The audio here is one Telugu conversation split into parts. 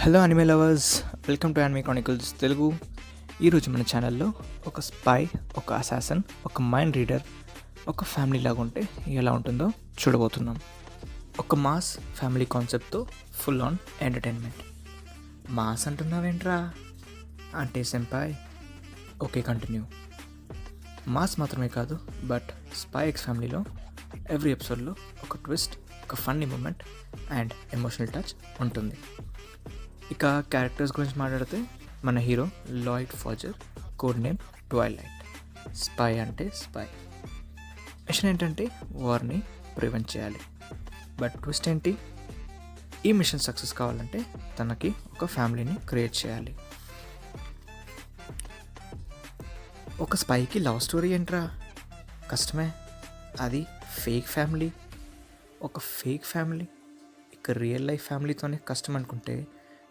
Hello anime lovers welcome to anime chronicles Telugu ఈరోజు మన ఛానల్లో ఒక స్పై ఒక అసాసన్ ఒక మైండ్ రీడర్ ఒక ఫ్యామిలీ లాగా ఉంటే ఎలా ఉంటుందో చూడబోతున్నాం. ఒక మాస్ ఫ్యామిలీ కాన్సెప్ట్తో ఫుల్ ఆన్ ఎంటర్టైన్మెంట్ మాస్ అంటున్నావేంట్రా? అంటే సెంపాయ్ ఓకే కంటిన్యూ మాస్ మాత్రమే కాదు బట్ స్పై ఎక్స్ ఫ్యామిలీలో ఎవ్రీ ఎపిసోడ్లో ఒక ట్విస్ట్ ఒక funny moment and emotional touch ఉంటుంది. ఇక క్యారెక్టర్స్ గురించి మాట్లాడితే మన hero Loid Forger code name Twilight spy అంటే స్పై మిషన్ ఏంటంటే వార్ని ప్రివెంట్ చేయాలి. బట్ ట్విస్ట్ ఏంటి? ఈ మిషన్ సక్సెస్ కావాలంటే తనకి ఒక ఫ్యామిలీని క్రియేట్ చేయాలి. ఒక స్పైకి లవ్ స్టోరీ ఏంట్రా? కష్టమే. అది ఫేక్ ఫ్యామిలీ. ఒక ఫేక్ ఫ్యామిలీ. ఇక రియల్ లైఫ్ ఫ్యామిలీతోనే కష్టం అనుకుంటే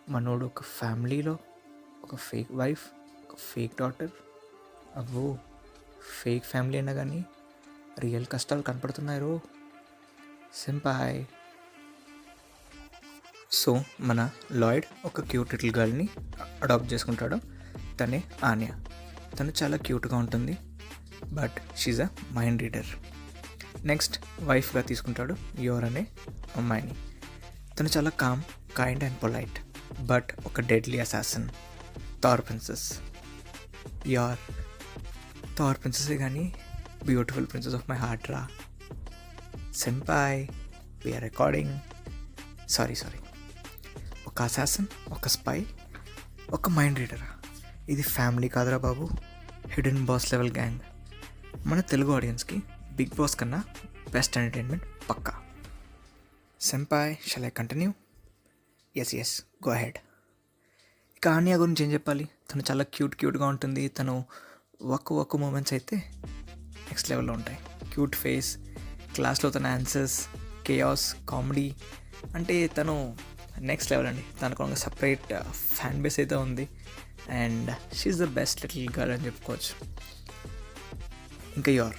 మనోడు ఒక ఫ్యామిలీలో ఒక ఫేక్ వైఫ్ ఒక ఫేక్ డాటర్. అవ్వో ఫేక్ ఫ్యామిలీ అయినా కానీ రియల్ కష్టాలు కనపడుతున్నాయి రో. సింపాయ్. సో మన లాయిడ్ ఒక క్యూట్ లిటిల్ గర్ల్ని అడాప్ట్ చేసుకుంటాడు. తనే ఆన్యా. తను చాలా క్యూట్గా ఉంటుంది. But she's a mind reader next వైఫ్గా తీసుకుంటాడు యోర్ అనే అమ్మాయిని. తను చాలా calm kind and polite but ఒక deadly assassin Thorn Princess Yor Thorn ప్రిన్సెసే కానీ beautiful princess of my heart రా. Senpai we're recording sorry sorry ఒక అసాసన్ ఒక స్పై ఒక మైండ్ రీడరా ఇది ఫ్యామిలీ కాదురా బాబు. Hidden boss level gang. మన తెలుగు ఆడియన్స్కి బిగ్ బాస్ కన్నా best entertainment Pakka. Senpai shall I continue yes yes go ahead ఇక ఆనియా గురించి ఏం చెప్పాలి? తను చాలా క్యూట్ క్యూట్గా ఉంటుంది. తను వక్కు వక్కు మూమెంట్స్ అయితే నెక్స్ట్ లెవెల్లో ఉంటాయి. క్యూట్ ఫేస్ క్లాస్లో తన ఆన్సర్స్ కేయాస్ కామెడీ. అంటే తను నెక్స్ట్ లెవెల్ అండి. తనకు ఒక సపరేట్ ఫ్యాన్ బేస్ అయితే ఉంది. And she is the best little girl అని చెప్పుకోవచ్చు. ఇంకా యోర్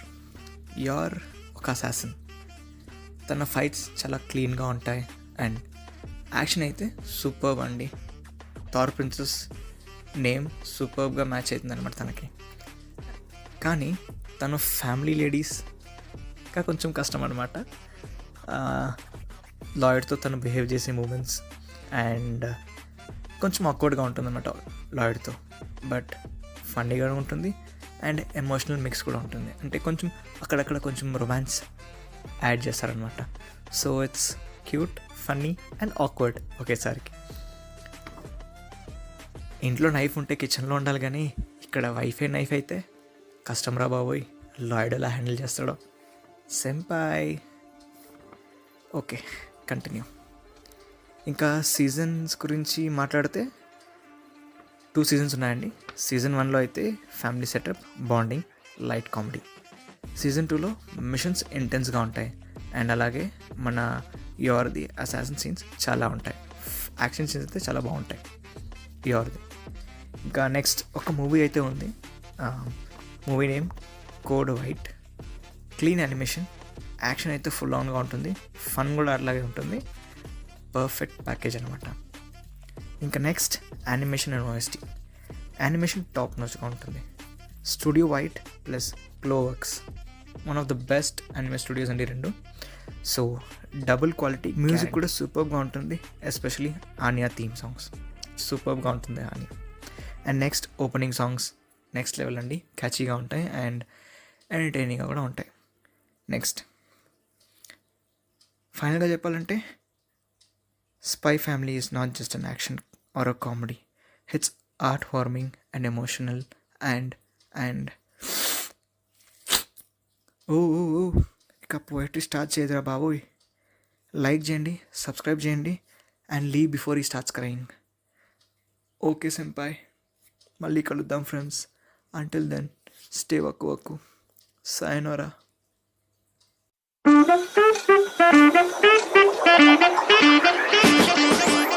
యోర్ ఒక అసాసన్ తన ఫైట్స్ చాలా క్లీన్గా ఉంటాయి. అండ్ యాక్షన్ అయితే సూపర్బ్ అండి. థార్ ప్రిన్సెస్ నేమ్ సూపర్బ్గా మ్యాచ్ అవుతుందన్నమాట తనకి. కానీ తను ఫ్యామిలీ లేడీస్ ఇంకా కొంచెం కష్టం అనమాట uh, లాయర్తో తను బిహేవ్ చేసే మూమెంట్స్ అండ్ కొంచెం అక్వర్డ్గా ఉంటుంది అన్నమాట లాయర్తో. బట్ ఫన్నీగా ఉంటుంది అండ్ ఎమోషనల్ మిక్స్ కూడా ఉంటుంది. అంటే కొంచెం అక్కడక్కడ కొంచెం రొమాన్స్ యాడ్ చేస్తారనమాట so it's cute funny and awkward ఒకేసారికి. ఇంట్లో నైఫ్ ఉంటే కిచెన్లో ఉండాలి కానీ ఇక్కడ వైఫై నైఫ్ అయితే కస్టమరా బాబోయ్. లాయిడ్ ఎలా హ్యాండిల్ చేస్తాడో. సెంపాయ్ ఓకే కంటిన్యూ ఇంకా సీజన్స్ గురించి మాట్లాడితే టూ సీజన్స్ ఉన్నాయండి. సీజన్ వన్లో అయితే family setup bonding light comedy season టూలో మిషన్స్ ఇంటెన్స్గా ఉంటాయి. అండ్ అలాగే మన యువర్ది అసాసన్ సీన్స్ చాలా ఉంటాయి. యాక్షన్ సీన్స్ అయితే చాలా బాగుంటాయి. యువర్ది ఇంకా నెక్స్ట్ ఒక మూవీ అయితే ఉంది. Movie name code white clean animation action అయితే ఫుల్ ఆన్గా ఉంటుంది. ఫన్ కూడా అట్లాగే ఉంటుంది. పర్ఫెక్ట్ ప్యాకేజ్ అనమాట ఇంకా next animation and OST. Animation top నచ్గా ఉంటుంది. Studio white plus glow works. One of the best anime studios అండి రెండు. So double quality. మ్యూజిక్ కూడా సూపర్గా ఉంటుంది. Especially Anya theme songs. సూపర్గా ఉంటుంది Anya. And next opening songs. Next level అండి. క్యాచీగా ఉంటాయి. అండ్ ఎంటర్టైనింగ్గా కూడా ఉంటాయి. నెక్స్ట్. ఫైనల్గా చెప్పాలంటే spy family is not just an action or a comedy. It's heart warming and emotional and and oh oh ఇక పోయిటరీ స్టార్ట్ చేయదురా బాబోయ్. లైక్ చేయండి సబ్స్క్రైబ్ చేయండి and leave before he starts crying okay senpai మళ్ళీ కలుద్దాం ఫ్రెండ్స్ అంటిల్ దెన్ స్టే వక్కు వక్కు సాయనోరా Thank you.